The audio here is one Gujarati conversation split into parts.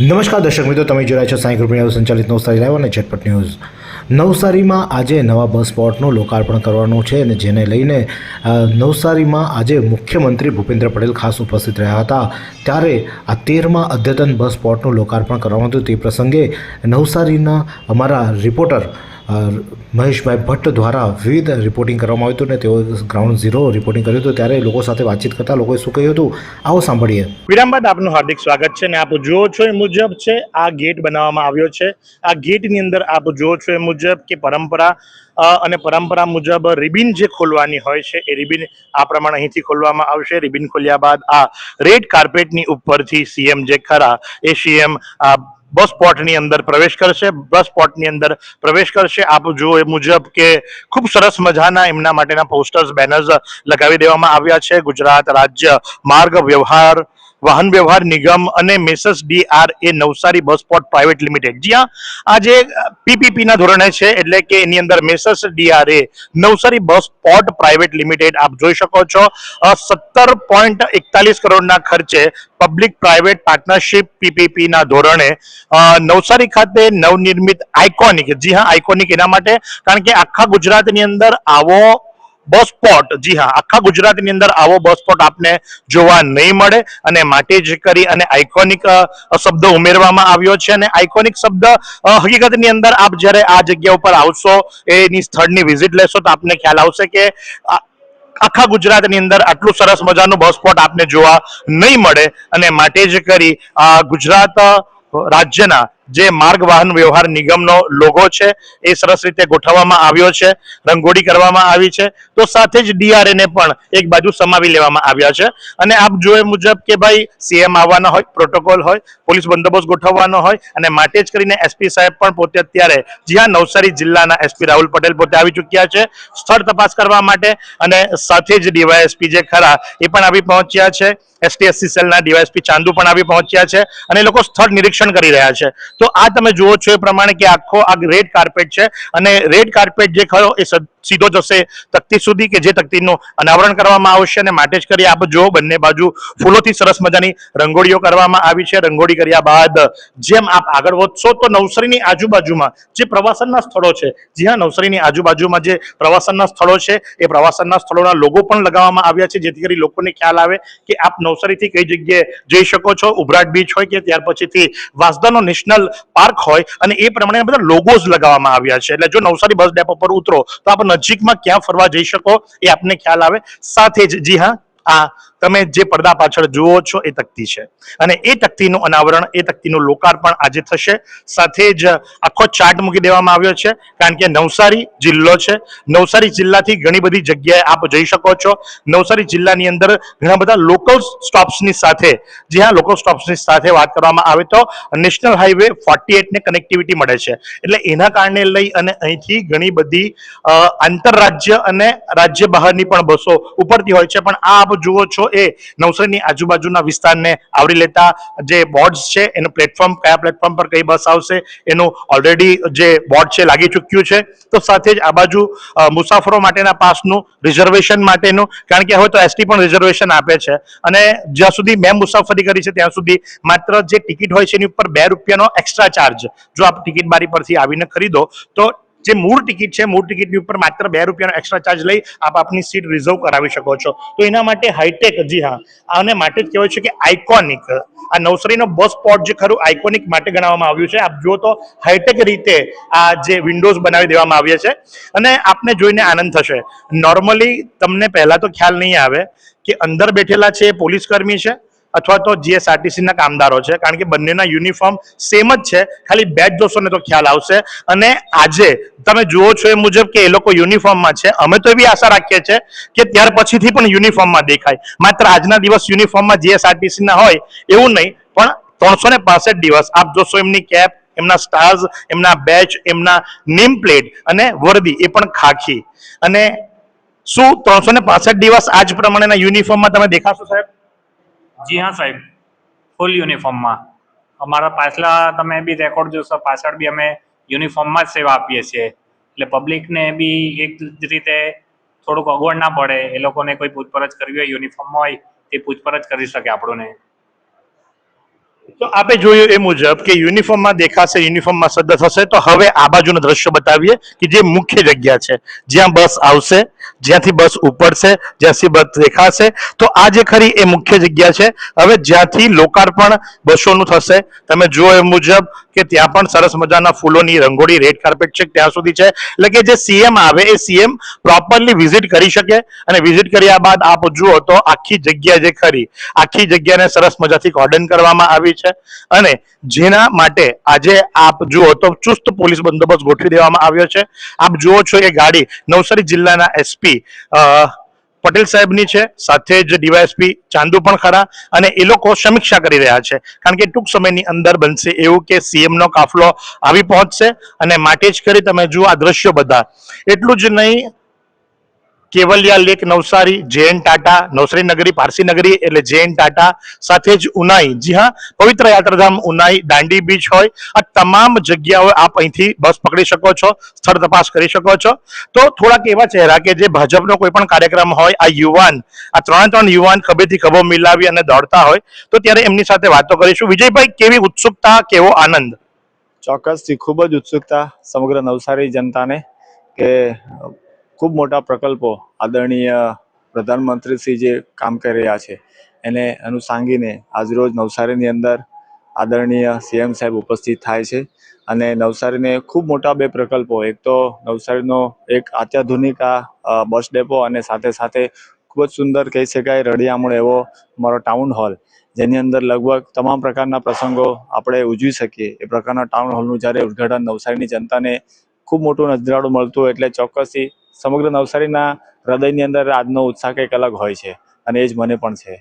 નમસ્કાર દર્શક મિત્રો, તમે રહ્યા છો સાંઈ ગ્રુપ સંચાલિત નવસારી લાઈવ અને ઝટપટ ન્યૂઝ. નવસારીમાં આજે નવા બસ સ્પોટનું લોકાર્પણ કરવાનું છે અને જેને લઈને નવસારીમાં આજે મુખ્યમંત્રી ભૂપેન્દ્ર પટેલ ખાસ ઉપસ્થિત રહ્યા હતા. ત્યારે આ તેરમાં અદ્યતન બસ સ્પોટનું લોકાર્પણ કરવાનું હતું. તે પ્રસંગે નવસારીના અમારા રિપોર્ટર મહેશભાઈ ભટ્ટ દ્વારા વિવિધ રિપોર્ટિંગ કરવામાં આવ્યું હતું ને તેઓ ગ્રાઉન્ડ ઝીરો રિપોર્ટિંગ કર્યું હતું. ત્યારે લોકો સાથે વાતચીત કરતા લોકોએ શું કહ્યું હતું? આવો સાંભળીએ. વિરામ બાદ આપનું હાર્દિક સ્વાગત છે ને આપ જુઓ છો એ મુજબ છે આ ગેટ બનાવવામાં આવ્યો છે. આ ગેટની અંદર આપ જુઓ છો એ મુજબ કે પરંપરા અને પરંપરા મુજબ રિબિન જે ખોલવાની હોય છે એ રિબિન આ પ્રમાણે અહીંથી ખોલવામાં આવશે. રિબિન ખોલ્યા બાદ આ રેડ કાર્પેટની ઉપરથી સીએમ જે ખરા એ સીએમ બસ સ્પોટની અંદર પ્રવેશ કરશે, બસ સ્પોટની અંદર પ્રવેશ કરશે. આપ જુઓ એ મુજબ કે ખૂબ સરસ મજાના એમના માટેના પોસ્ટર્સ બેનર્સ લગાવી દેવામાં આવ્યા છે. ગુજરાત રાજ્ય માર્ગ વ્યવહાર વાહન વ્યવહાર નિગમ અને messrs DR A Navsari bus spot private limited. જ્યાં આજે પીપીપી ના ધોરણે છે, એટલે કે એની અંદર messrs DR A Navsari bus spot private limited, આપ જોઈ શકો છો સત્તર પોઈન્ટ એકતાલીસ કરોડના ખર્ચે પબ્લિક પ્રાઇવેટ પાર્ટનરશિપ પીપીપી ના ધોરણે નવસારી ખાતે નવનિર્મિત આઇકોનિક, જી હા, આઇકોનિક એના માટે, કારણ કે આખા ગુજરાતની અંદર આવો બસ સ્પોટ. જી હા, આખા ગુજરાતની અંદર આવો બસ સ્પોટ આપને જોવા નહીં મળે અને માટે જ કરી અને આઇકોનિક શબ્દ ઉમેરવામાં આવ્યો છે અને આઇકોનિક શબ્દ હકીકતની અંદર આપ જ્યારે આ જગ્યા ઉપર આવશો, એની સ્થળની વિઝિટ લેશો, તો આપને ખ્યાલ આવશે કે આખા ગુજરાતની અંદર આટલું સરસ મજાનું બસ સ્પોટ આપને જોવા નહીં મળે અને માટે જ કરી ગુજરાત રાજ્યના જે માર્ગ વાહન વ્યવહાર નિગમનો લોગો છે, એ સરસ રીતે ગોઠવવામાં આવ્યો છે, રંગોળી કરવામાં આવી છે. તો સાથે જ ડીઆરએને પણ એક બાજુ સમાવી લેવામાં આવ્યા છે. અને આપ જોયે મુજબ કે ભાઈ સીએમ આવવાના હોય, પ્રોટોકોલ હોય, પોલીસ બંદોબસ્ત ગોઠવવાનો હોય, અને માટે જ કરીને એસપી સાહેબ પણ પોતે અત્યારે જ્યાં નવસારી જિલ્લાના એસપી રાહુલ પટેલ પોતે આવી ચૂક્યા છે. સ્થળ તપાસ કરવા માટે અને સાથે જ ડીવાયએસપી જે ખરા, એ પણ આવી પહોંચ્યા છે. એસટીએસસી સેલના ડીવાયએસપી ચાંદુ પણ આવી પહોંચ્યા છે. અને લોકો સ્થળ નિરીક્ષણ કરી રહ્યા છે. તો આ તમે જુઓ છો એ પ્રમાણે કે આખો આ રેડ કાર્પેટ છે અને રેડ કાર્પેટ જે ખરો એ સીધો જશે તકતી સુધી કે જે તકતીનું અનાવરણ કરવામાં આવશે અને માટે જ કરી આપ જુઓ બંને બાજુ ફૂલોથી સરસ મજાની રંગોળીઓ કરવામાં આવી છે. રંગોળી કર્યા બાદ જેમ આપ આગળ વધશો તો નવસારીની આજુબાજુમાં જે પ્રવાસનના સ્થળો છે, જી હા, નવસારીની આજુબાજુમાં જે પ્રવાસનના સ્થળો છે, એ પ્રવાસનના સ્થળોના લોગો પણ લગાવવામાં આવ્યા છે. જેથી કરી લોકોને ખ્યાલ આવે કે આપ નવસારીથી કઈ જગ્યાએ જઈ શકો છો, ઉભરાટ બીચ હોય કે ત્યાર પછીથી વાસદાનો નેશનલ પાર્ક હોય અને એ પ્રમાણે બધા લોગોઝ લગાવવામાં આવ્યા છે. એટલે જો નવસારી બસ ડેપો પર ઉતરો તો આપ નજીકમાં ક્યાં ફરવા જઈ શકો એ આપને ખ્યાલ આવે. સાથે જ જી હા આ તમે જે પડદા પાછળ જુઓ છો એ તકતી છે. અને એ તકતીનું અનાવરણ, એ તકતીનું લોકાર્પણ આજે થશે. સાથે જ આખો ચાર્ટ મૂકી દેવામાં આવ્યો છે, કારણ કે નવસારી જિલ્લો છે. નવસારી જિલ્લાથી ઘણી બધી જગ્યાએ આપ જઈ શકો છો. નવસારી જિલ્લાની અંદર ઘણા બધા લોકલ સ્ટોપ્સની સાથે, જે હા લોકલ સ્ટોપ્સની સાથે વાત કરવામાં આવે તો નેશનલ હાઈવે ફોર્ટી ને કનેક્ટિવિટી મળે છે. એટલે એના કારણે લઈ અને અહીંથી ઘણી બધી આંતરરાજ્ય અને રાજ્ય બહારની પણ બસો ઉપરથી હોય છે. પણ આ આપ જુઓ છો એ નવસારીની આજુબાજુના વિસ્તારને આવરી લેતા જે બોર્ડ્સ છે, એનું પ્લેટફોર્મ, કયા પ્લેટફોર્મ પર કઈ બસ આવશે, એનું ઓલરેડી જે બોર્ડ છે, લાગી ચૂક્યું છે. તો સાથે જ આ બાજુ મુસાફરો માટેના પાસનું રિઝર્વેશન માટેનું, કારણ કે હવે તો એસટી પણ રિઝર્વેશન આપે છે. અને જ્યાં સુધી મેં મુસાફરી કરી છે, ત્યાં સુધી માત્ર જે ટિકિટ હોય છે, એની ઉપર બે રૂપિયાનો એક્સ્ટ્રા ચાર્જ જો આપ ટિકિટ બારી પરથી આવીને ખરીદો, તો જે મૂળ ટિકિટ છે, મૂળ ટિકિટની ઉપર માત્ર બે રૂપિયાનો એક્સ્ટ્રા ચાર્જ લઈ આપ આપની સીટ રિઝર્વ કરાવી શકો છો. તો એના માટે હાઈટેક જી હા, આને માટે જ કહેવાય છે કે આઇકોનિક આ નવસારીનો બસ સ્પોટ જે ખરું આઇકોનિક માટે ગણાવવામાં આવ્યું છે. આપ જુઓ તો હાઈટેક રીતે આ જે વિન્ડોઝ બનાવી દેવામાં આવ્યા છે. અને આપને જોઈને આનંદ થશે. નોર્મલી તમને પહેલાં તો ખ્યાલ નહીં આવે કે અંદર બેઠેલા છે એ પોલીસ કર્મી છે. અથવા તો જીએસઆરટીસી ના કામદારો છે, કારણ કે બંનેના યુનિફોર્મ સેમ જ છે. ખાલી બેચ જોશો ને તો ખ્યાલ આવશે. અને આજે તમે જુઓ છો એ મુજબ કે એ લોકો યુનિફોર્મમાં છે. અમે તો એવી આશા રાખીએ છીએ કે ત્યાર પછીથી પણ યુનિફોર્મમાં દેખાય. માત્ર આજના દિવસ યુનિફોર્મમાં જીએસઆરટીસી ના હોય એવું નહીં, પણ ત્રણસો ને પાસઠ દિવસ. આપ જોશો એમની કેપ એમના સ્ટાર્સ એમના બેચ એમના નેમ પ્લેટ અને વર્દી એ પણ ખાખી. અને શું ત્રણસો ને પાસઠ દિવસ આજ પ્રમાણેના યુનિફોર્મમાં તમે દેખાશો સાહેબ? જી હા, સાહેબ. ફૂલ યુનિફોર્મમાં અમારા પાછલા તમે બી રેકોર્ડ જોશો, પાછળ બી અમે યુનિફોર્મમાં જ સેવા આપીએ છીએ. એટલે પબ્લિકને બી એક રીતે થોડુંક અગવડ ના પડે. એ લોકોને કોઈ પૂછપરછ કરવી હોય યુનિફોર્મમાં હોય, તે પૂછપરછ કરી શકે આપણને. તો આપે જોયું એ મુજબ કે યુનિફોર્મમાં દેખાશે યુનિફોર્મમાં સજ્જ થશે તો હવે આ બાજુનું દ્રશ્ય બતાવીએ કે જે મુખ્ય જગ્યા છે. જ્યાં બસ આવશે જ્યાંથી બસ ઉપડશે, જ્યાંથી બસ દેખાશે, તો આ જે ખરી એ મુખ્ય જગ્યા છે. હવે જ્યાંથી લોકાર્પણ બસોનું થશે, તમે જુઓ એ મુજબ કે ત્યાં પણ સરસ મજાના ફૂલોની રંગોળી રેડ કાર્પેટ છે, ત્યાં સુધી છે. એટલે કે જે સીએમ આવે, એ સીએમ પ્રોપરલી વિઝિટ કરી શકે. અને વિઝિટ કર્યા બાદ આપ જુઓ તો આખી જગ્યા જે ખરી, આખી જગ્યાને સરસ મજાથી કોર્ડન કરવામાં આવી છે. અને જેના માટે આજે આપ જુઓ તો ચુસ્ત પોલીસ બંદોબસ્ત ગોઠવી દેવામાં આવ્યો છે. આપ જુઓ છો એ ગાડી નવસારી જિલ્લાના એસપી પટેલ સાહેબની છે. સાથે જ ડીવાયએસપી ચાંદુ પણ ખરા અને એ લોકો સમીક્ષા કરી રહ્યા છે. કારણ કે ટૂંક સમયની અંદર બનશે એવું કે સીએમનો કાફલો આવી પહોંચશે. અને માટે જ કરી તમે જુઓ આ દ્રશ્યો બધા. એટલું જ નહીં કેવલિયા લેક નવસારી, જૈન ટાટા, નવસારી નગરી, પારસી નગરી એટલે જૈન ટાટા સાથે જ ઉનાઈ. જી હા, પવિત્ર યાત્રાધામ ઉનાઈ, દાંડી બીચ હોય. આ તમામ જગ્યાઓ આપ અહીંથી બસ પકડી શકો છો, સ્થળ તપાસ કરી શકો છો. તો થોડાક એવા ચહેરા કે જે ભાજપનો કોઈ પણ કાર્યક્રમ હોય, આ યુવાન, આ ત્રણે ત્રણ યુવાન ખભેથી ખભો મિલાવી અને દોડતા હોય, તો ત્યારે એમની સાથે વાતો કરીશું. વિજયભાઈ, કેવી ઉત્સુકતા, કેવો આનંદ? ચોક્કસથી ખૂબ જ ઉત્સુકતા સમગ્ર નવસારી જનતાને કે ખૂબ મોટા પ્રકલ્પો આદરણીય પ્રધાનમંત્રીશ્રી જે કામ કરી રહ્યા છે. એને અનુસાંગીને આજરોજ નવસારીની અંદર આદરણીય સીએમ સાહેબ ઉપસ્થિત થાય છે અને નવસારીને ખૂબ મોટા બે પ્રકલ્પો, એક તો નવસારીનો એક અત્યાધુનિક આ બસ ડેપો અને સાથે સાથે ખૂબ જ સુંદર કહી શકાય રળિયામણો એવો અમારો ટાઉન હોલ, જેની અંદર લગભગ તમામ પ્રકારના પ્રસંગો આપણે ઉજવી શકીએ. એ પ્રકારના ટાઉન હોલનું જ્યારે ઉદ્ઘાટન નવસારીની જનતાને ખૂબ મોટું નજરાડું મળતું એટલે ચોક્કસથી સમગ્ર નવસારીના હૃદયની અંદર આજનો ઉત્સાહ કંઈક અલગ હોય છે અને એ જ મને પણ છે.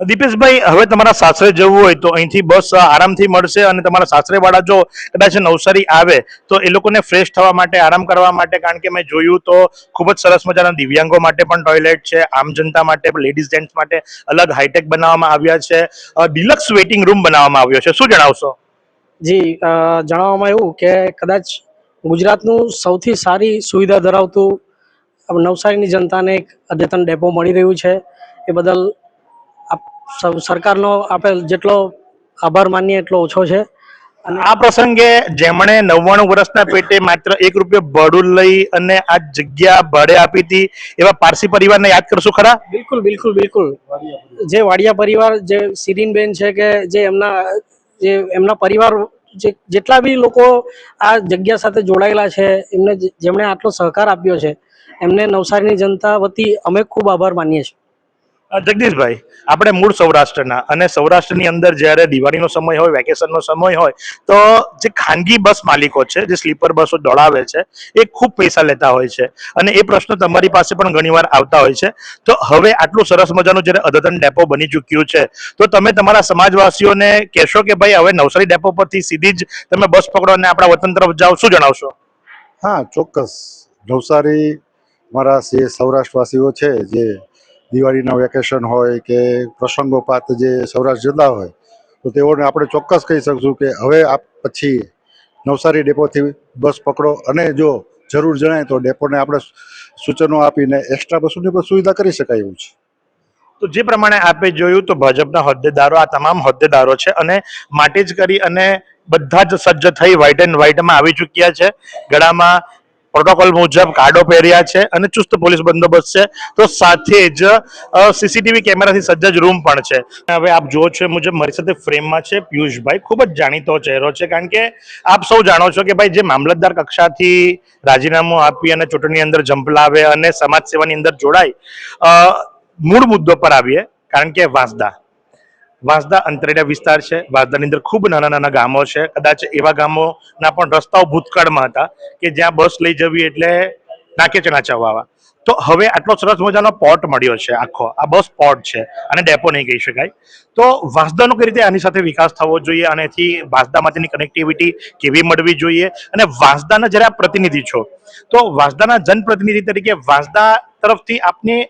દીપેશભાઈ હવે તમારા સાસરે જવું હોય તો અહીંથી બસ આરામથી મળશે અને તમારા સાસરે વાળા જો કદાચ નવસારી આવે તો એ લોકોને ફ્રેશ થવા માટે આરામ કરવા માટે કારણ કે મેં જોયું તો ખૂબ જ સરસ મજાના દિવ્યાંગો માટે પણ ટોયલેટ છે આમ જનતા માટે લેડીઝ જેન્ટ્સ માટે અલગ હાઈટેક બનાવવામાં આવ્યા છે ડિલક્સ વેઇટિંગ રૂમ બનાવવામાં આવ્યો છે. શું જણાવશો? જી જણાવવામાં એવું કે કદાચ ગુજરાતનું સૌથી સારી સુવિધા ધરાવતું નવસારીની જનતાને એક અદ્યતન ડેપો મળી રહ્યું છે. એ બદલ આપ સરકારનો આપણે જેટલો આભાર માનીએ એટલો ઓછો છે. અને આ પ્રસંગે જેમણે નવ્વાણું વર્ષના પેટે માત્ર એક રૂપિયો ભાડું લઈ અને આ જગ્યા ભાડે આપી હતી એવા પારસી પરિવારને યાદ કરશું ખરા? બિલકુલ બિલકુલ બિલકુલ. જે વાડિયા પરિવાર જે સિરીનબેન છે કે જે એમના જે એમના પરિવાર જેટલા બી લોકો આ જગ્યા સાથે જોડાયેલા છે, એમને જેમણે આટલો સહકાર આપ્યો છે, એમને નવસારીની જનતા વતી અમે ખૂબ આભાર માનીએ છીએ. જગદીશભાઈ, આપણે મૂળ સૌરાષ્ટ્રના અને સૌરાષ્ટ્રની અંદર જ્યારે દિવાળીનો સમય હોય, વેકેશનનો સમય હોય, તો જે ખાનગી બસ માલિકો છે, જે સ્લીપર બસો દોડાવે છે, એ ખૂબ પૈસા લેતા હોય છે. અને એ પ્રશ્ન તમારી પાસે પણ ઘણીવાર આવતા હોય છે. તો હવે આટલું સરસ મજાનું જ્યારે અદ્યતન ડેપો બની ચૂક્યું છે, તો તમે તમારા સમાજવાસીઓને કહેશો કે ભાઈ, હવે નવસારી ડેપો પરથી સીધી જ તમે બસ પકડો અને આપણા વતન તરફ જાઓ, શું જણાવશો? હા, ચોક્કસ. નવસારી મારા સૌરાષ્ટ્રવાસીઓ છે, જે દિવાળીના વેકેશન હોય કે પ્રસંગોપાત જે સૌરાષ્ટ્ર જતા હોય, તો તેઓને આપણે ચોક્કસ કહી શકશું કે હવે આપ પછી નવસારી ડેપોથી બસ પકડો અને જો જરૂર જણાય તો ડેપોને આપણે સૂચનો આપીને એક્સ્ટ્રા બસોની પણ સુવિધા કરી શકાય એવું છે. તો જે પ્રમાણે આપે જોયું તો ભાજપના હોદ્દેદારો આ તમામ હોદ્દેદારો છે અને માટે જ કરી અને બધા જ સજ્જ થઈ વ્હાઇટ એન્ડ વ્હાઇટમાં આવી ચૂક્યા છે. ગળામાં પ્રોટોકોલ મુજબ કાર્ડો પહેર્યા છે અને ચુસ્ત પોલીસ બંદોબસ્ત છે. તો સાથે જ સીસીટીવી કેમેરાથી સજ્જ રૂમ પણ છે. હવે આપ જુઓ છો મુજબ મારી સાથે ફ્રેમમાં છે પિયુષભાઈ. ખૂબ જ જાણીતો ચહેરો છે કારણ કે આપ સૌ જાણો છો કે ભાઈ જે મામલતદાર કક્ષાથી રાજીનામું આપી અને ચૂંટણી અંદર ઝંપલાવે અને સમાજ સેવાની અંદર જોડાય મૂળ મુદ્દો પર આવીએ. કારણ કે વાંસદા વાંસદા અંતરિયા વિસ્તાર છે. વાંસદાની અંદર ખૂબ નાના નાના ગામો છે. કદાચ એવા ગામોના પણ રસ્તાઓ ભૂતકાળમાં હતા કે જ્યાં બસ લઈ જવી એટલે નાકે ચણા ચવાવા. તો હવે આટલો સરસ મજાનો પોર્ટ મળ્યો છે આખો. આ બસ પોર્ટ છે અને ડેપો નહીં કહી શકાય. તો વાંસદાનો કઈ રીતે આની સાથે વિકાસ થવો જોઈએ અને એથી વાંસદામાંથીની કનેક્ટિવિટી કેવી મળવી જોઈએ? અને વાંસદાના આપ પ્રતિનિધિ છો, તો વાંસદાના જનપ્રતિનિધિ તરીકે વાંસદા તરફથી આપને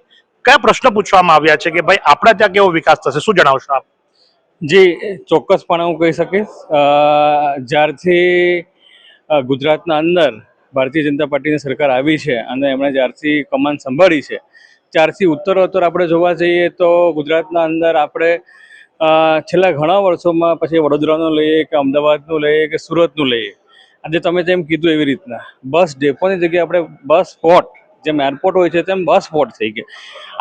કયા પ્રશ્ન પૂછવામાં આવ્યા છે કે ભાઈ આપણા ત્યાં કેવો વિકાસ થશે? શું જણાવશો આપ? જી, ચોક્કસપણે હું કહી શકીશ. જ્યારથી ગુજરાતના અંદર ભારતીય જનતા પાર્ટીની સરકાર આવી છે અને એમણે જ્યારથી કમાન સંભાળી છે, ત્યારથી ઉત્તરોત્તર આપણે જોવા જઈએ તો ગુજરાતના અંદર આપણે છેલ્લા ઘણા વર્ષોમાં પછી વડોદરાનું લઈએ કે અમદાવાદનું લઈએ કે સુરતનું લઈએ. આજે તમે જેમ કીધું એવી રીતના, બસ ડેપોની જગ્યાએ આપણે બસ સ્પોટ જેમ એરપોર્ટ હોય છે, તેમ બસ સ્પોટ થઈ ગઈ.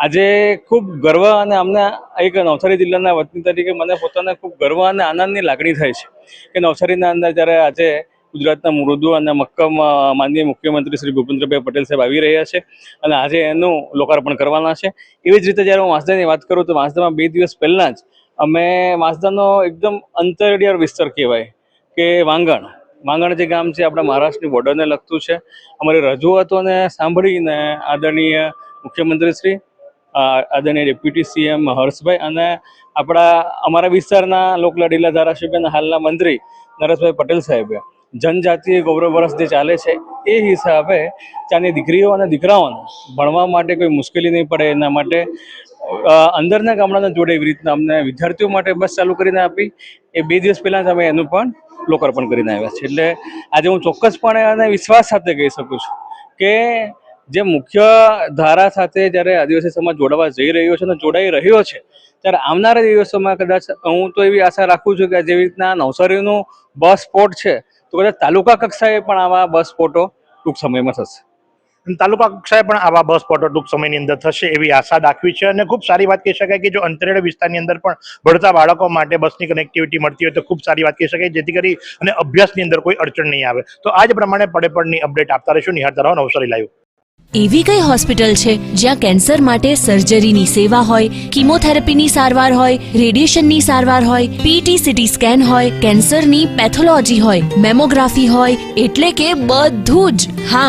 આજે ખૂબ ગર્વ અને અમને એક નવસારી જિલ્લાના વતની તરીકે મને પોતાને ખૂબ ગર્વ અને આનંદની લાગણી થાય છે કે નવસારીના અંદર જ્યારે આજે ગુજરાતના મૃદુ અને મક્કમ માનનીય મુખ્યમંત્રી શ્રી ભૂપેન્દ્રભાઈ પટેલ સાહેબ આવી રહ્યા છે અને આજે એનું લોકાર્પણ કરવાના છે. એવી જ રીતે જ્યારે હું વાંસદાની વાત કરું તો વાંસદામાં બે દિવસ પહેલાં જ અમે વાંસદાનો એકદમ અંતરિયાળ વિસ્તાર કહેવાય કે વાંગણ. વાંગણ જે ગામ છે, આપણા મહારાષ્ટ્રની બોર્ડરને લગતું છે. અમારી રજૂઆતોને સાંભળીને આદરણીય મુખ્યમંત્રી શ્રી આદરણીય ડેપ્યુટી સીએમ હર્ષભાઈ અને આપણા, અમારા વિસ્તારના લોકલાડીલા ધારાસભ્ય અને હાલના મંત્રી નરેશભાઈ પટેલ સાહેબે જનજાતીય ગૌરવ વર્ષ જે ચાલે છે, એ હિસાબે ત્યાંની દીકરીઓ અને દીકરાઓને ભણવા માટે કોઈ મુશ્કેલી નહીં પડે, એના માટે અંદરના ગામડાના જોડે એવી રીતના અમને વિદ્યાર્થીઓ માટે બસ ચાલુ કરીને આપી. એ બે દિવસ પહેલાં જ અમે એનું પણ લોકાર્પણ કરીને આવ્યા છે એટલે આજે હું ચોક્કસપણે અને વિશ્વાસ સાથે કહી શકું છું કે જે મુખ્ય ધારા સાથે જ્યારે આદિવાસી સમાજ જોડાવા જઈ રહ્યો છે અને જોડાઈ રહ્યો છે, ત્યારે આવનારા દિવસોમાં કદાચ હું તો એવી આશા રાખું છું કે જેવી રીતના નવસારીનું બસ સ્પોટ છે, તો કદાચ તાલુકા કક્ષાએ પણ આવા બસ સ્પોટો ટૂંક સમયમાં થશે. તાલુકા કક્ષાએ પણ આવા બસ સ્પોટો ટૂંક સમયની અંદર થશે એવી આશા દાખવી છે અને ખૂબ સારી વાત કહી શકાય કે જો અંતરિયાળ વિસ્તારની અંદર પણ ભણતા બાળકો માટે બસની કનેક્ટિવિટી મળતી હોય તો ખૂબ સારી વાત કહી શકાય. જેથી કરી અને અભ્યાસની અંદર કોઈ અડચણ નહીં આવે. તો આ જ પ્રમાણે પડે પડની અપડેટ આપતા રહીશું. નિહાળતા રહો, નવસારી લાઈવ એવી કઈ હોસ્પિટલ છે જ્યાં કેન્સર માટે સર્જરીની સેવા હોય કિમોથેરાપીની સારવાર હોય રેડિયેશનની સારવાર હોય પીટી સીટી સ્કેન હોય કેન્સરની પેથોલોજી હોય મેમોગ્રાફી હોય, એટલે કે બધું જ. હા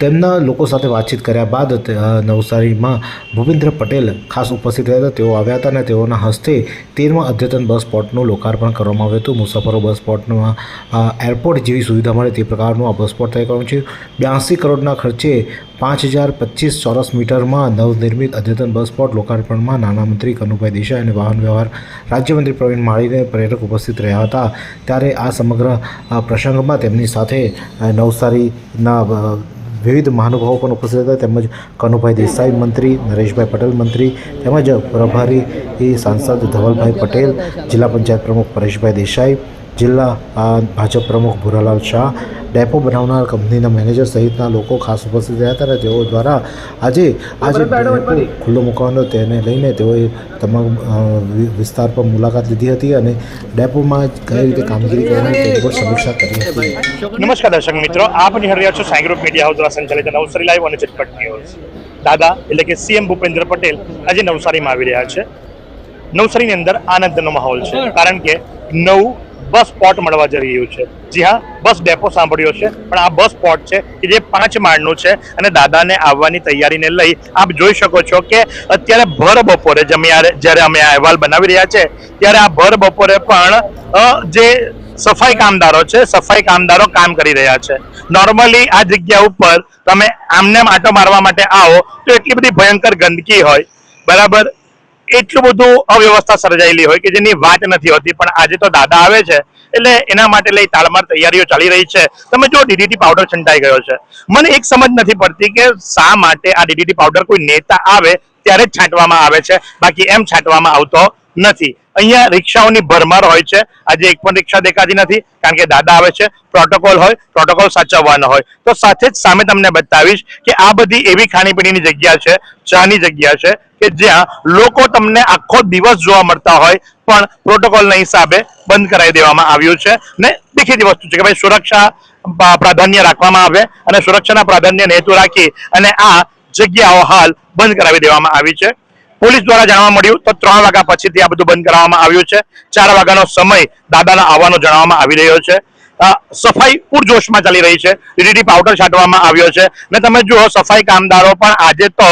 તેમના લોકો સાથે વાતચીત કર્યા બાદ નવસારીમાં ભૂપેન્દ્ર પટેલ ખાસ ઉપસ્થિત રહ્યા હતા. તેઓ આવ્યા હતા અને તેઓના હસ્તે તેરમાં અદ્યતન બસ સ્પોટનું લોકાર્પણ કરવામાં આવ્યું હતું. મુસાફરો બસ સ્પોટમાં એરપોર્ટ જેવી સુવિધા મળે તે પ્રકારનું આ બસ સ્પોટ તૈયાર કરવાનું છે. બ્યાસી કરોડના ખર્ચે પાંચ હજાર પચીસ ચોરસ મીટરમાં નવનિર્મિત અદ્યતન બસ સ્પોટ લોકાર્પણમાં નાણામંત્રી કનુભાઈ દેસાઈ અને વાહન વ્યવહાર રાજ્યમંત્રી પ્રવીણ માળીને પ્રેરક ઉપસ્થિત રહ્યા હતા. ત્યારે આ સમગ્ર પ્રસંગમાં તેમની સાથે નવસારીના વિવિધ મહાનુભાવો પણ ઉપસ્થિત હતા. તેમજ કનુભાઈ દેસાઈ મંત્રી, નરેશભાઈ પટેલ મંત્રી, તેમજ પ્રભારી સાંસદ ધવલભાઈ પટેલ, જિલ્લા પંચાયત પ્રમુખ પરેશભાઈ દેસાઈ જિલ્લા ભાજપ પ્રમુખ ભુરાલાલ શાહ ડેપો બનાવનાર કંપનીના મેનેજર સહિતના લોકો ખાસ ઉપસ્થિત રહ્યા હતા તેઓ દ્વારા આજે આજે ડેપો ખુલ્લો મૂકવાનો તેને લઈને તેઓએ તમામ વિસ્તાર પર મુલાકાત લીધી હતી અને ડેપોમાં કઈ રીતે કામગીરી કરવાની તેની પણ સમીક્ષા કરી હતી. નમસ્કાર દર્શક મિત્રો આપ નિહાળી રહ્યા છો સાઈ ગ્રુપ મીડિયા હાઉસ દ્વારા સંચાલિત નવસારી લાઈવ અને ચટપટ ન્યૂઝ. દાદા એટલે કે સીએમ ભૂપેન્દ્ર પટેલ આજે નવસારીમાં આવી રહ્યા છે. નવસારીની અંદર આનંદનો માહોલ છે કારણ કે નવું બસ સ્પોટ મળવા જઈ રહ્યું છે. જી હા, બસ ડેપો સાંભળ્યો છે. પણ આ બસ સ્પોટ છે કે જે પાંચ માળનું છે અને દાદાને આવવાની તૈયારીને લઈ આપ જોઈ શકો છો કે અત્યારે ભર બપોરે જ્યારે અમે આ અહેવાલ બનાવી રહ્યા છે, ત્યારે આ ભર બપોરે પણ જે સફાઈ કામદારો છે, સફાઈ કામદારો કામ કરી રહ્યા છે. નોર્મલી આ જગ્યા ઉપર તમે આમને આટો મારવા માટે આવો તો એટલી બધી ભયંકર ગંદકી હોય. બરાબર? એટલું બધું અવ્યવસ્થા સર્જાયેલી હોય કે જેની વાત નથી હોતી, પણ આજે તો દાદા આવે છે, એટલે એના માટે લઈ તાલમાર તૈયારીઓ ચાલી રહી છે. તમે જો ડીડીટી પાવડર છંટાઈ ગયો છે. મને એક સમજ નથી પડતી કે શા માટે આ ડીડીટી પાવડર કોઈ નેતા આવે ત્યારે જ છાંટવામાં આવે છે. બાકી એમ છાંટવામાં આવતો નથી. અહીંયા રિક્ષાઓની ભરમાર હોય છે. આજે એક પણ રિક્ષા દેખાતી નથી, કારણ કે દાદા આવે છે. પ્રોટોકોલ હોય, પ્રોટોકોલ સાચવવાનો હોય. તો સાથે જ સામે તમને બતાવીશ કે આ બધી એવી ખાણીપીણીની જગ્યા છે, ચાની જગ્યા છે કે જ્યાં લોકો તમને આખો દિવસ જોવા મળતા હોય, પણ પ્રોટોકોલના હિસાબે બંધ કરાવી દેવામાં આવ્યું છે. ને દેખીતી વસ્તુ છે કે ભાઈ સુરક્ષા પ્રાધાન્ય રાખવામાં આવે અને સુરક્ષાના પ્રાધાન્યને હેતુ રાખી અને આ જગ્યાઓ હાલ બંધ કરાવી દેવામાં આવી છે. પોલીસ દ્વારા જાણવા મળ્યું તો ત્રણ વાગ્યા પછીથી આ બધું બંધ કરાવવામાં આવ્યું છે. ચાર વાગ્યાનો સમય દાદાના આવવાનો જણાવવામાં આવી રહ્યો છે. સફાઈ પૂરજોશમાં ચાલી રહી છે. ડીડીટી પાવડર છાંટવામાં આવ્યો છે. ને તમે જુઓ, સફાઈ કામદારો પણ આજે તો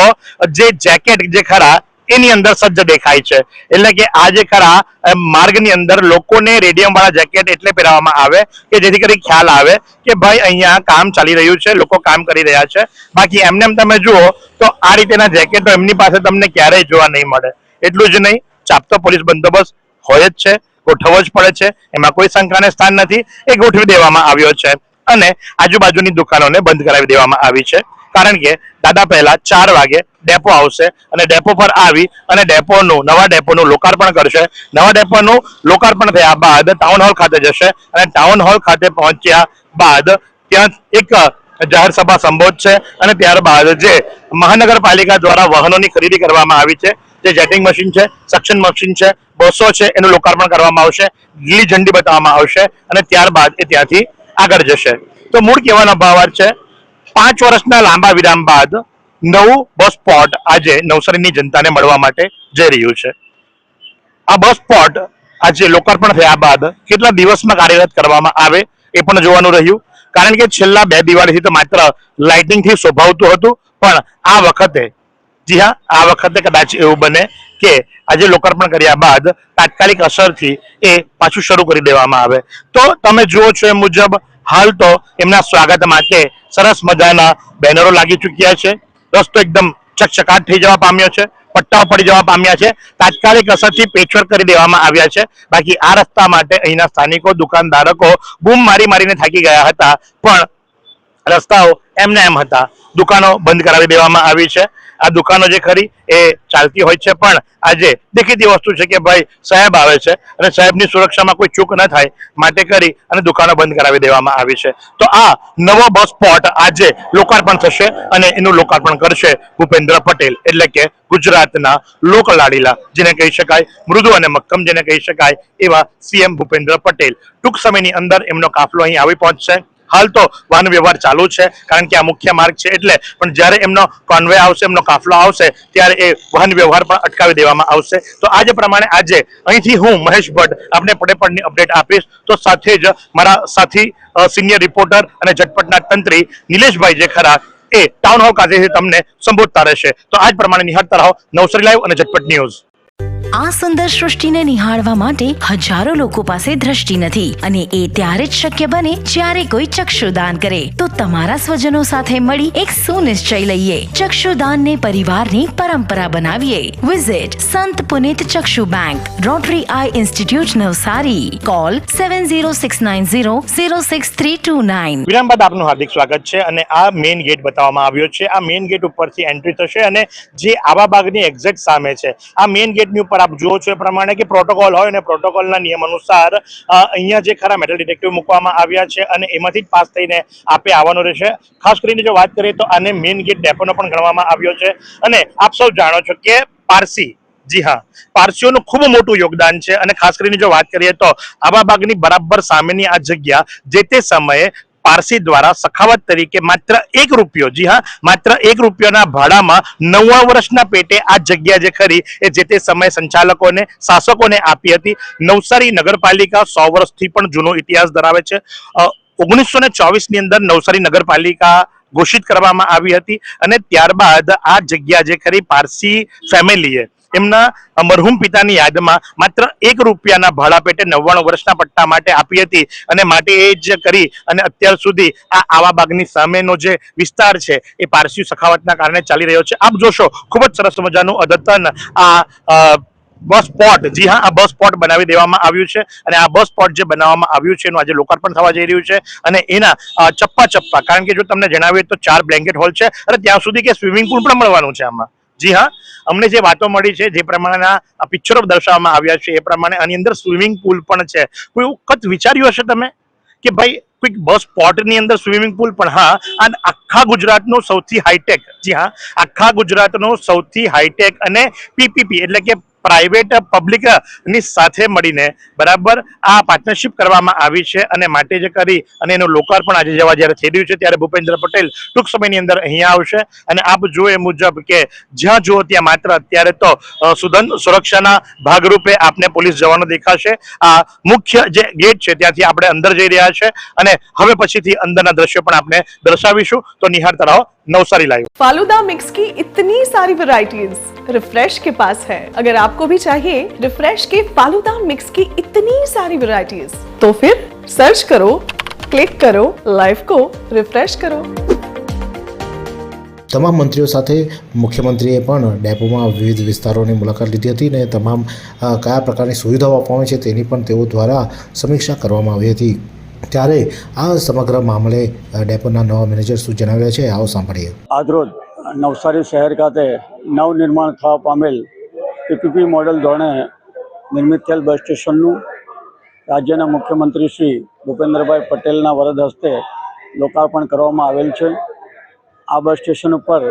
જે જેકેટ જે ખરા, એની અંદર સજ્જ દેખાય છે. એટલે કે આજે ખરા માર્ગની અંદર લોકોને રેડિયમ વાળા જેકેટ એટલે પહેરાવવામાં આવે કે જેથી કરી ખ્યાલ આવે કે ભાઈ અહીંયા કામ ચાલી રહ્યું છે, લોકો કામ કરી રહ્યા છે. બાકી એમને એમ તમે જુઓ, તો આ રીતેના જેકેટો એમની પાસે તમને ક્યારેય જોવા નહીં મળે. એટલું જ નહીં ચાપતો પોલીસ બંદોબસ્ત હોય જ છે. ગોઠવવો જ પડે છે. એમાં કોઈ શંકાને સ્થાન નથી. એ ગોઠવી દેવામાં આવ્યો છે. અને આજુબાજુની દુકાનોને બંધ કરાવી દેવામાં આવી છે. કારણ કે દાદા પહેલા ચાર વાગે ડેપો આવશે અને ડેપો પર આવી અને ડેપોનું, નવા ડેપોનું લોકાર્પણ કરશે. નવા ડેપોનું લોકાર્પણ થયા બાદ ટાઉન હોલ ખાતે જશે અને ટાઉન હોલ ખાતે પહોંચ્યા બાદ ત્યાં એક જાહેર સભા સંબોધશે અને ત્યારબાદ જે મહાનગરપાલિકા દ્વારા વાહનોની ખરીદી કરવામાં આવી છે, જે જેટિંગ મશીન છે, સક્શન મશીન છે બસો છે એનું લોકાર્પણ કરવામાં આવશે, લીલી ઝંડી બતાવવામાં આવશે અને ત્યારબાદ એ ત્યાંથી આગળ જશે. તો મૂળ કહેવાનો ભાવાર્થ છે, પાંચ વર્ષના લાંબા વિરામ બાદ નવું બસ સ્પોટ આજે નવસારીની જનતાને મળવા માટે જઈ રહ્યું છે. આ બસ સ્પોટ આજે લોકાર્પણ થયા બાદ કેટલા દિવસમાં કાર્યરત કરવામાં આવે એ પણ જોવાનું રહ્યું. કારણ કે છેલ્લા બે દિવાળીથી તો માત્ર લાઇટિંગથી શોભાવતું હતું, પણ આ વખતે જી હા, આ વખતે કદાચ એવું બને કે આજે લોકાર્પણ કર્યા બાદ તાત્કાલિક અસરથી એ પાછું શરૂ કરી દેવામાં આવે. તો તમે જુઓ છો એ મુજબ હાલ તો એમના સ્વાગત માટે સરસ મજાના બેનરો લાગી ચૂક્યા છે. રસ્તો એકદમ ચકચકાટ થઈ જવા પામ્યો છે, પટ્ટાઓ પડી જવા પામ્યા છે. તાત્કાલિક અસરથી પેચવર્ક કરી દેવામાં આવ્યા છે. બાકી આ રસ્તા માટે અહીંના સ્થાનિકો દુકાનધારકો બૂમ મારી મારીને થાકી ગયા હતા. પણ રસ્તાઓ એમને એમ હતા. દુકાનો બંધ કરાવી દેવામાં આવી છે. આ દુકાનો જે ખરી એ ચાલતી હોય છે પણ આજે દેખીતી વસ્તુ છે કે ભાઈ સાહેબ આવે છે અને સાહેબની સુરક્ષામાં કોઈ ચૂક ન થાય માટે કરી અને દુકાનો બંધ કરાવી દેવામાં આવી છે. તો આ નવો બસ સ્પોટ આજે લોકાર્પણ થશે અને એનું લોકાર્પણ કરશે ભૂપેન્દ્ર પટેલ એટલે કે ગુજરાતના લોકલાડીલા જેને કહી શકાય મૃદુ અને મક્કમ જેને કહી શકાય એવા સીએમ ભૂપેન્દ્ર પટેલ ટૂંક સમયની અંદર એમનો કાફલો અહીં આવી પહોંચશે. હાલ તો વાહન વ્યવહાર ચાલુ છે, કારણ કે આ મુખ્ય માર્ગ છે એટલે પણ જ્યારે એમનો કોન્વે આવશે, એમનો કાફલો આવશે, ત્યારે એ વાહન વ્યવહાર પણ અટકાવી દેવામાં આવશે. તો આજે પ્રમાણે આજે અહીંથી હું, મહેશ ભટ્ટ, આપને પડે પડની અપડેટ આપીશ. તો સાથે જ મારા સાથી સિનિયર રિપોર્ટર અને ઝટપટના તંત્રી નિલેશભાઈ જે ખરા, એ ટાઉન હોલ ખાતેથી તમને સંબોધતા રહેશે. તો આજ પ્રમાણે નિહાળતા રહો. નવસરી લાઈવ અને ઝટપટ ન્યૂઝ આ સુંદર સૃષ્ટિને નિહાળવા માટે હજારો લોકો પાસે દ્રષ્ટિ નથી અને એ ત્યારે જ શક્ય બને જ્યારે કોઈ ચક્ષુદાન કરે. તો તમારા સ્વજનો સાથે મળી એક સુનિશ્ચય લઈએ. ચક્ષુદાનને પરિવારની પરંપરા બનાવીએ. Visit Sant Punit Chakshu bank rotary eye institute Navsari. Call seven zero six nine zero zero six three two nine વિરામ બાદ આપનું હાર્દિક સ્વાગત છે અને આ મેઇન ગેટ બતાવવામાં આવ્યો છે. આ મેઇન ગેટ ઉપરથી એન્ટ્રી થશે અને જે આવા બાગની એક્ઝેક્ટ સામે છે. આ મેઇન ગેટની ઉપર આપ જુઓ છો એ પ્રમાણે કે પ્રોટોકોલ હોય અને પ્રોટોકોલના નિયમ અનુસાર અહીંયા જે ખરા મેટલ ડિટેક્ટિવ મૂકવામાં આવ્યા છે અને એમાંથી જ પાસ થઈને આપે આવવાનું રહેશે. ખાસ કરીને જો વાત કરીએ તો આને મેઇન ગેટ ડેપોનો પણ ગણવામાં આવ્યો છે. અને આપ સૌ જાણો છો કે પારસી, જી હા, પારસીઓનું ખૂબ મોટું યોગદાન છે. અને ખાસ કરીને જો વાત કરીએ તો આવા બાગની બરાબર સામેની આ જગ્યા જે તે સમયે પારસી દ્વારા સખાવત તરીકે માત્ર એક રૂપિયો, જી હા, માત્ર એક રૂપિયાના ભાડામાં નવ્વાણું વર્ષના પેટે આ જગ્યા જે ખરી એ જે તે સમયે સંચાલકોને, શાસકોને આપી હતી. નવસારી નગરપાલિકા સો વર્ષથી પણ જૂનો ઇતિહાસ ધરાવે છે. ઓગણીસો ને અંદર નવસારી નગરપાલિકા ઘોષિત કરવામાં આવી હતી અને ત્યારબાદ આ જગ્યા જે ખરી પારસી ફેમિલીએ એમના મરહુમ પિતાની યાદમાં માત્ર એક રૂપિયાના ભાડા પેટે નવ્વાણું વર્ષના પટ્ટા માટે આપી હતી અને માટે એ જ કરી અને અત્યાર સુધી આ આવા બાગની સામેનો જે વિસ્તાર છે એ પારસી સખાવતના કારણે ચાલી રહ્યો છે. આપ જોશો, ખૂબ જ સરસ મજાનું અદ્યતન આ બસ સ્પોટ જી હા, આ બસ સ્પોટ બનાવી દેવામાં આવ્યું છે અને આ બસ સ્પોટ જે બનાવવામાં આવ્યું છે એનું આજે લોકાર્પણ થવા જઈ રહ્યું છે અને એના ચપ્પા ચપ્પા. કારણ કે જો તમને જણાવીએ તો ચાર બ્લેન્કેટ હોલ છે અને ત્યાં સુધી કે સ્વિમિંગ પુલ પણ મળવાનું છે આમાં. જી હા, અમને જે વાતો મળી છે, જે પ્રમાણેના પિક્ચરો દર્શાવવામાં આવ્યા છે, એ પ્રમાણે આની અંદર સ્વિમિંગ પુલ પણ છે. કોઈ વખત વિચાર્યું હશે તમે? કે ભાઈ, કોઈક બસ સ્પોટની અંદર સ્વિમિંગ પુલ પણ, હા, અને આખા ગુજરાતનું સૌથી હાઈટેક જી હા, આખા ગુજરાતનું સૌથી હાઈટેક અને પીપીપી એટલે કે પ્રાઇવેટ પબ્લિકની સાથે મળીને બરાબર આ પાર્ટનરશિપ કરવામાં આવી છે અને માટે જે કરી અને એનું લોકાર્પણ આજે જવા જ્યારે થઈ રહ્યું છે ત્યારે ભૂપેન્દ્ર પટેલ ટૂંક સમયની અંદર અહીંયા આવશે અને આપ જો એ મુજબ કે જ્યાં જુઓ ત્યાં માત્ર અત્યારે તો સુધન સુરક્ષાના ભાગરૂપે આપને પોલીસ જવાનો દેખાશે. આ મુખ્ય જે ગેટ છે ત્યાંથી આપણે અંદર જઈ રહ્યા છે અને હવે પછીથી અંદરના દ્રશ્યો પણ આપણે દર્શાવીશું. તો નિહાળતા રહો नवसारी लाइव फालूदा मिक्स की इतनी सारी वैरायटीज रिफ्रेश के पास है अगर आपको भी चाहिए रिफ्रेश के फालूदा मिक्स की इतनी सारी वैरायटीज तो फिर सर्च करो क्लिक करो लाइफ को रिफ्रेश करो તમામ મંત્રીઓ સાથે મુખ્યમંત્રીએ પણ ડેપોમાં વિવિધ વિસ્તારોની મુલાકાત લીધી હતી અને તમામ અ, કયા પ્રકારની સુવિધાઓ આપવામાં છે તેની પણ તેઓ દ્વારા સમીક્ષા કરવામાં આવી હતી ત્યારે આ સમગ્ર મામલે ડેપોના નવા મેનેજર શું જણાવ્યા છે, આવો સાંભળીએ. આજરોજ નવસારી શહેર ખાતે નવનિર્માણ થવા પામેલ પીપીપી મોડેલ ધોરણે નિર્મિત થયેલ બસ સ્ટેશનનું રાજ્યના મુખ્યમંત્રી શ્રી ભૂપેન્દ્રભાઈ પટેલના વરદ હસ્તે લોકાર્પણ કરવામાં આવેલ છે. આ બસ સ્ટેશન ઉપર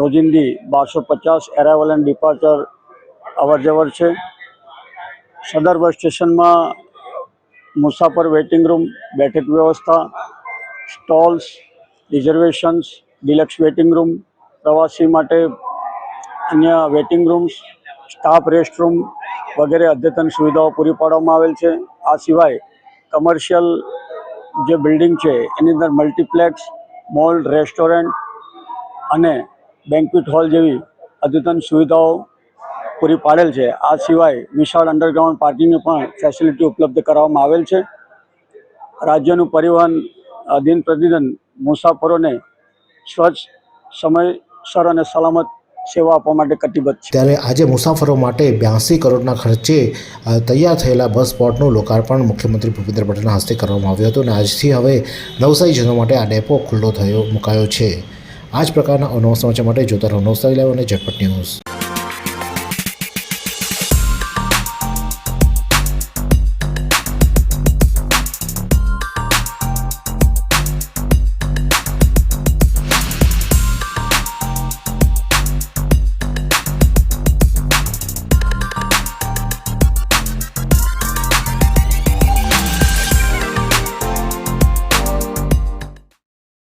રોજિંદી બારસો પચાસ એરાઇવલ એન્ડ ડિપાર્ચર અવરજવર છે. સદર બસ સ્ટેશનમાં મુસાફર વેઇટિંગ રૂમ, બેઠક વ્યવસ્થા, stalls, reservations, deluxe waiting room, પ્રવાસી માટે અન્ય વેઇટિંગ રૂમ્સ, સ્ટાફ રેસ્ટરૂમ વગેરે અદ્યતન સુવિધાઓ પૂરી પાડવામાં આવેલ છે. આ સિવાય કમર્શિયલ જે બિલ્ડિંગ છે, એની અંદર મલ્ટીપ્લેક્સ, મોલ, રેસ્ટોરન્ટ અને બેન્ક્વેટ હોલ જેવી અદ્યતન સુવિધાઓ પૂરી પાડેલ છે. આ સિવાય વિશાળ અંડરગ્રાઉન્ડ પાર્કિંગની પણ ફેસિલિટી ઉપલબ્ધ કરવામાં આવેલ છે. રાજ્યનું પરિવહન દિન પ્રતિદિન મુસાફરોને સ્વચ્છ, સમયસર અને સલામત સેવા આપવા માટે કટિબદ્ધ છે. ત્યારે આજે મુસાફરો માટે બ્યાસી કરોડના ખર્ચે તૈયાર થયેલા બસ સ્પોટનું લોકાર્પણ મુખ્યમંત્રી ભૂપેન્દ્ર પટેલના હસ્તે કરવામાં આવ્યું હતું અને આજથી હવે નવસારીજનો માટે આ ડેપો ખુલ્લો થયો, મુકાયો છે. આ જ પ્રકારના અનવ માટે જોતા રહો નવસારી લાઈવ અને ઝટપટ ન્યૂઝ.